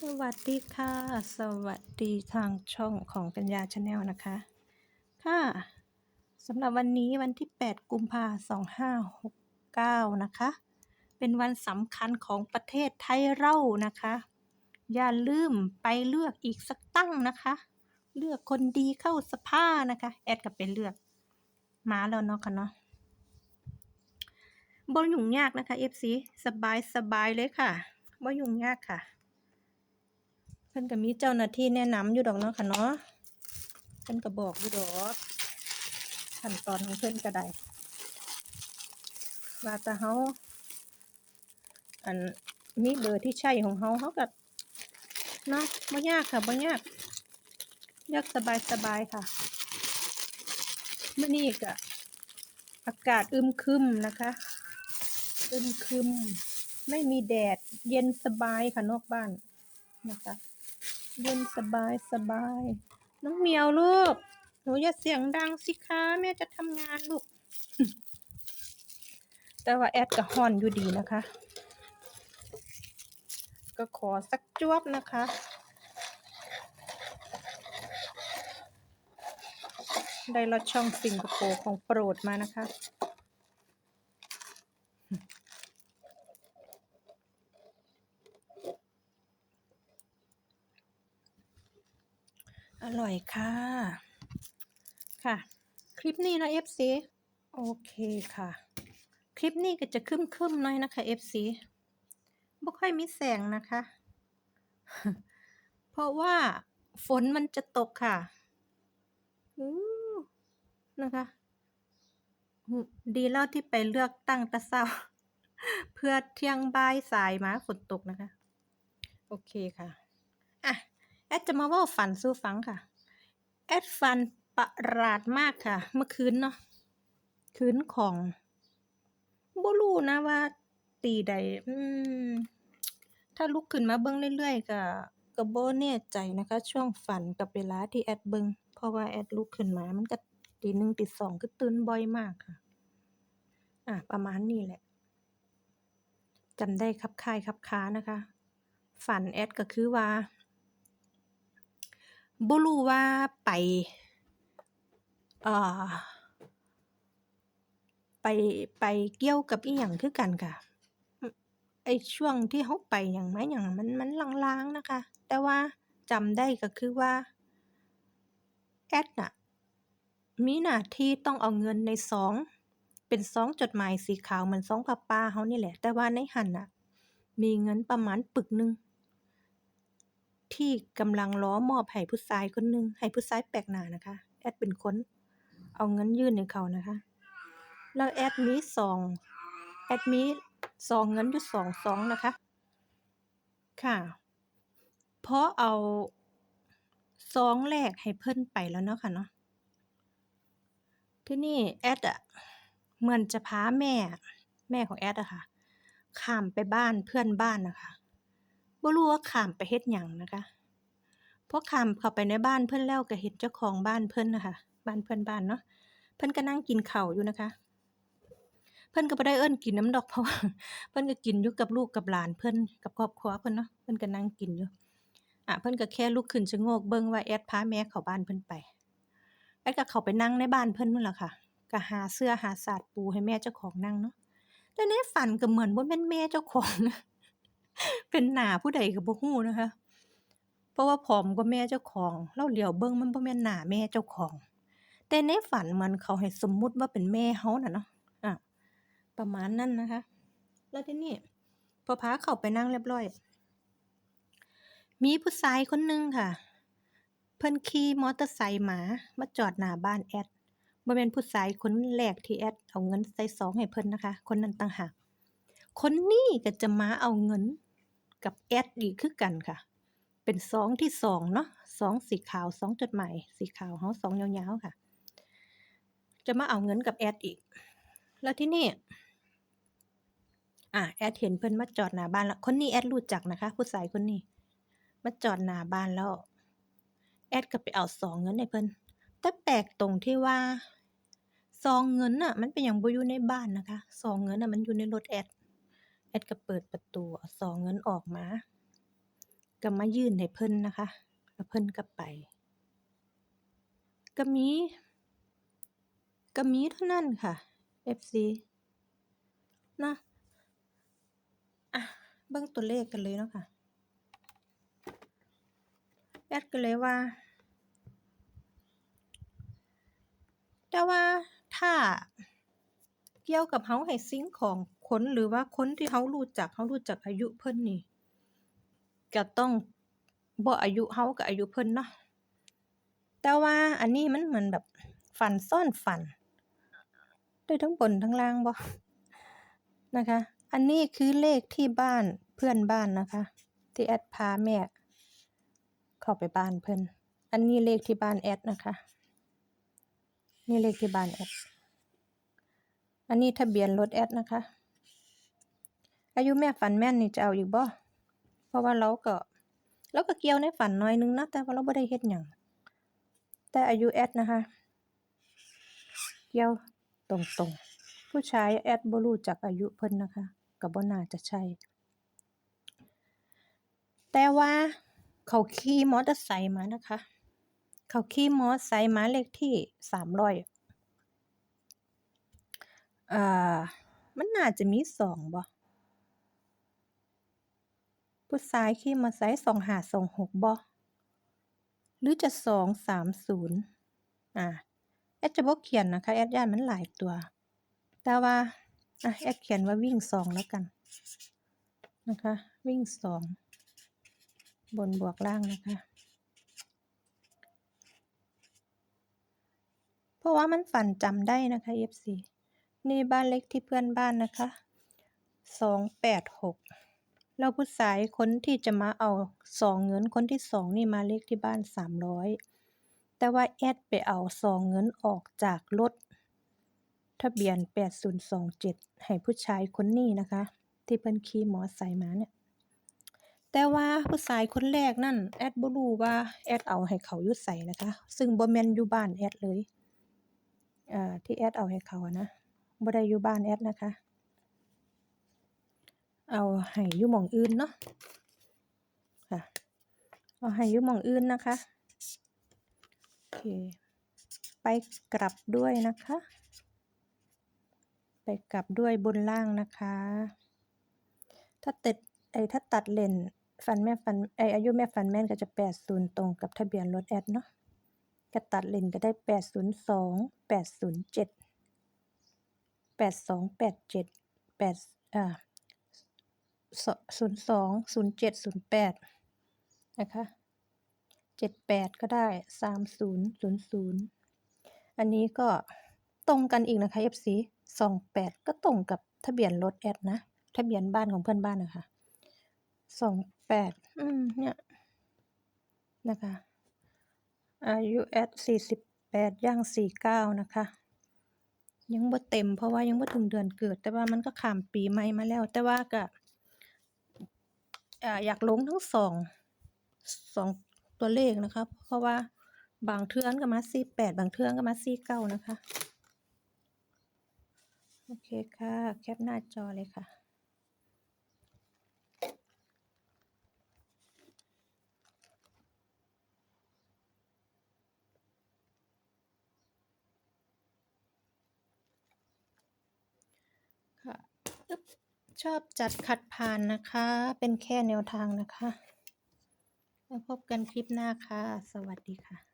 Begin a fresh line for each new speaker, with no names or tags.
สวัสดีค่ะ สวัสดีทางช่องของกัญญาชาแนลนะคะ ค่ะสำหรับวันนี้วันที่ 8 กุมภา2569นะคะ เป็นวันสำคัญของประเทศไทยเรานะคะ อย่าลืมไปเลือกอีกสักตั้งนะคะ เลือกคนดีเข้าสภานะคะ แอดก็ไปเลือกมาแล้วเนาะค่ะเนาะบ่ยุ่งยากนะคะ FC สบายสบายเลยค่ะบ่ยุ่งยากค่ะ เพิ่นก็มีเจ้าหน้าที่แนะนำอยู่ดอกเนาะค่ะเนาะเพิ่นก็บอกอยู่ดอกขั้นตอนของเพิ่นก็ได้ว่าแต่เฮาอันมีเบอร์ที่ใช่ของเฮาเฮาก็เนาะบ่ยากค่ะบ่ยากยากสบายสบายค่ะมื้อนี้ก็อากาศอึมครึมนะคะ อึมครึม ไม่มีแดด เย็นสบายค่ะนอกบ้านนะคะ เย็นสบายสบาย น้องเหมียวลูก หนูอย่าเสียงดังสิคะแม่จะทำงานลูก แต่ว่าแอดกับฮอนอยู่ดีนะคะ ก็ขอสักจวบนะคะได้รถช่องสิงคโปร์ของโปรดมานะคะ อร่อยค่ะ ค่ะ คลิปนี้นะ FC โอเคค่ะ คลิปนี้ก็จะคึมๆหน่อยนะคะ FC บ่ค่อยมีแสงนะคะ เพราะว่าฝนมันจะตกค่ะอู้นะคะอืมดีแล้วที่ไปเลือกตั้งแต่เช้า เพื่อเที่ยงบ่ายสายมาฝนตกนะคะ โอเคค่ะ อะ แอดจะมาว่าฝันสู่ฟังค่ะ แอดฝันประหลาดมากค่ะ เมื่อคืนเนาะคืนของบ่รู้นะว่า ตีใดอืมถ้าลุกขึ้นมาเบิ่งเรื่อยๆก็ก็บ่แน่ใจนะคะ ช่วงฝันกับเวลาที่แอดเบิ่งเพราะว่าแอดลุกขึ้นมามันก็ตีหนึ่งตีสองคือตื่นบ่อยมากค่ะ อะ ประมาณนี้แหละจำได้คลับคายคลับค้านะคะ ฝันแอดก็คือว่า บ่รู้ว่าไป เอ่อ ไป ไปเกี่ยวกับอิหยังคือกันค่ะ ไอ้ช่วงที่เราไปหยังมาหยังมัน มันลางๆนะคะ แต่ว่าจำได้ก็คือว่า แอดน่ะ มีหน้าที่ต้องเอาเงินในซอง เป็นซองจดหมายสีขาวเหมือนซองผ้าป่าเรานี่แหละ แต่ว่าในหั้นน่ะ มีเงินประมาณปึกหนึ่ง ที่กำลังรอมอบให้ผู้ชายคนหนึ่ง ให้ผู้ชายแปลกหน้านะคะ แอดเป็นคน เอาเงินยื่นให้เขานะคะ แล้วแอดมีซองแอดมีซองเงินอยู่สองซองนะคะ ค่ะ เพอเอาซองแรกให้เพิ่นไปแล้วเนาะค่ะเนาะ ที่นี้แอดอะเหมือนจะพาแม่ แม่ของแอดอะค่ะ ข้ามไปบ้านเพื่อนบ้านนะคะ บ่รู้ว่าข้ามไปเฮ็ดหยังนะคะพอข้ามเข้าไปในบ้านเพิ่นแล้วก็เห็นเจ้าของบ้านเพิ่นน่ะค่ะ บ้านเพื่อนบ้านเนาะ เพิ่นก็นั่งกินข้าวอยู่นะคะ เพิ่นก็บ่ได้เอิ้นกินน้ำดอกเพราะว่าเพิ่นก็กินอยู่กับลูกกับหลานเพิ่นกับครอบครัวเพิ่นเนาะ เพิ่นก็นั่งกินอยู่ อ่าเพิ่นก็แค่ลุกขึ้นชะโงกเบิ่งว่าแอดพาแม่เข้าบ้านเพิ่นไปแอดก็เข้าไปนั่งในบ้านเพิ่นนู่นล่ะค่ะก็หาเสื่อหาสาดปูให้แม่เจ้าของนั่งเนาะแต่ในฝันก็เหมือนบ่าแม่นแม่เจ้าของนะ เป็นหน้าผู้ใดก็บ่รู้นะคะ เพราะว่าผอมกว่าแม่เจ้าของเราเหลียวเบิ่งมันบ่แม่นหน้าแม่เจ้าของ แต่ในฝันเหมือนเขาให้สมมุติว่าเป็นแม่เราน่ะเนาะ อ่า ประมาณนั้นนะคะ แล้วทีนี้พอพาเข้าไปนั่งเรียบร้อย มีผู้ชายคนหนึ่งค่ะ เพิ่นขี่มอเตอร์ไซค์มามาจอดหน้าบ้านแอดบ่แม่นผู้ชายคนแรกที่แอดเอาเงินใส่ซองให้เพิ่นนะคะ คนนั้นต่างหากคนนี้ก็จะมาเอาเงิน กับแอดอีกคือกันค่ะ เป็นซองที่สองเนาะซองสีขาวซองจดหมายสีขาวเราซองยาวๆค่ะ จะมาเอาเงินกับแอดอีก แล้วที่นี้อ่าแอดเห็นเพิ่นมาจอดหน้าบ้านแล้วคนนี้แอดรู้จักนะคะ ผู้ชายคนนี้มาจอดหน้าบ้านแล้ว แอดก็ไปเอาซองเงินให้เพิ่นแต่แปลกตรงที่ว่าซองเงินน่ะ มันเป็นหยังบ่อยู่ในบ้านนะคะซองเงินน่ะมันอยู่ในรถแอด แอดก็เปิดประตูเอาซองเงินออกมาก็มายื่นให้เพิ่นนะคะแล้วเพิ่นก็ไป ก็มี ก็มีเท่านั้นค่ะ FC นะอะเบิ่งตัวเลขกันเลยเนาะค่ะแอดก็เลยว่า แต่ว่าถ้า เกี่ยวกับเราให้สิ่งของคนหรือว่าคนที่เรารู้จักเรารู้จักอายุเพิ่นนี่ก็ต้องบ่อายุเราก็อายุเพิ่นเนาะแต่ว่าอันนี้มันเหมือนแบบฝันซ้อนฝันได้ทั้งบนทั้งล่างบ่นะคะ อันนี้คือเลขที่บ้านเพื่อนบ้านนะคะ ที่แอดพาแม่เข้าไปบ้านเพิ่นอันนี้เลขที่บ้านแอดนะคะ นี่เลขที่บ้านแอด อันนี้ทะเบียนรถแอดนะคะ อายุแม่ฝันแม่นนี่จะเอาอีกบ่เพราะว่าเราก็เราก็เกี่ยวในฝันน่อยนึงนะแต่ว่าเราบ่ได้เฮ็ดหยังแต่อายุแอดนะคะ เกี่ยวตรงๆ ผู้ชายแอดบ่รู้จักอายุเพิ่นนะคะก็บ่น่าจะใช่ แต่ว่าเขาขี่มอเตอร์ไซค์มานะคะ เขาขี่มอเตอร์ไซค์มาเลขที่300อ่ามันน่าจะมี2บ่ ผู้ชายขี่มอไซค์ 2526 บ่ หรือจะ 230 อ่า แอดจะบ่เขียนนะคะ แอดย้านมันหลายตัว แต่ว่าอะแอดเขียนว่าวิ่ง2แล้วกัน นะคะ วิ่ง2บนบวกล่างนะคะเพราะว่ามันฝันจำได้นะคะ FC นี่บ้านเลขที่เพื่อนบ้านนะคะ286แล้วผู้ชายคนที่จะมาเอาซองเงินคนที่2นี่มาเลขที่บ้าน300แต่ว่าแอดไปเอาซองเงินออกจากรถทะเบียน8027ให้ผู้ชายคนนี้นะคะ ที่เพิ่นขี่มอไซค์มาเนี่ย แต่ว่าผู้ชายคนแรกนั่นแอดบ่รู้ว่าแอดเอาให้เขายู่ไสนะคะ ซึ่งบ่แม่นอยู่บ้านแอดเลยอ่าที่แอดเอาให้เขาอะนะ บ่ได้อยู่บ้านแอดนะคะ เอาให้อยู่หม้องอื่นเนาะค่ะ เอาให้อยู่หม้องอื่นนะคะโอเคไปกลับด้วยนะคะ ไปกลับด้วยบนล่างนะคะ ถ้าติดไอ้ถ้าตัดเลนฝันแม่ฝันไออายุแม่ฝันแม่นก็จะ 80 ตรงกับทะเบียนรถแอดเนาะก็ตัดเลนก็ได้ 802 807 8287 8อ่าส02 07 08นะคะ78ก็ได้30 00อันนี้ก็ตรงกันอีกนะคะ FC 28ก็ตรงกับทะเบียนรถแอดนะ ทะเบียนบ้านของเพื่อนบ้านน่ะค่ะ28อืมเนี่ยนะคะอายุแอด48ย่าง49นะคะ ยังบ่เต็ม เพราะว่ายังบ่ถึงเดือนเกิด แต่ว่ามันก็ข้ามปีใหม่มาแล้ว แต่ว่าก็อ่าอยากลงทั้งสองตัวเลขนะคะ เพราะว่าบางเทือนก็มาซีแปดบางเทือนก็มาซีเก้านะคะ โอเคค่ะ แคปหน้าจอเลยค่ะ ค่ะ อึ๊บ ชอบจัดขัดผ่านนะคะ เป็นแค่แนวทางนะคะ แล้วพบกันคลิปหน้าค่ะ สวัสดีค่ะ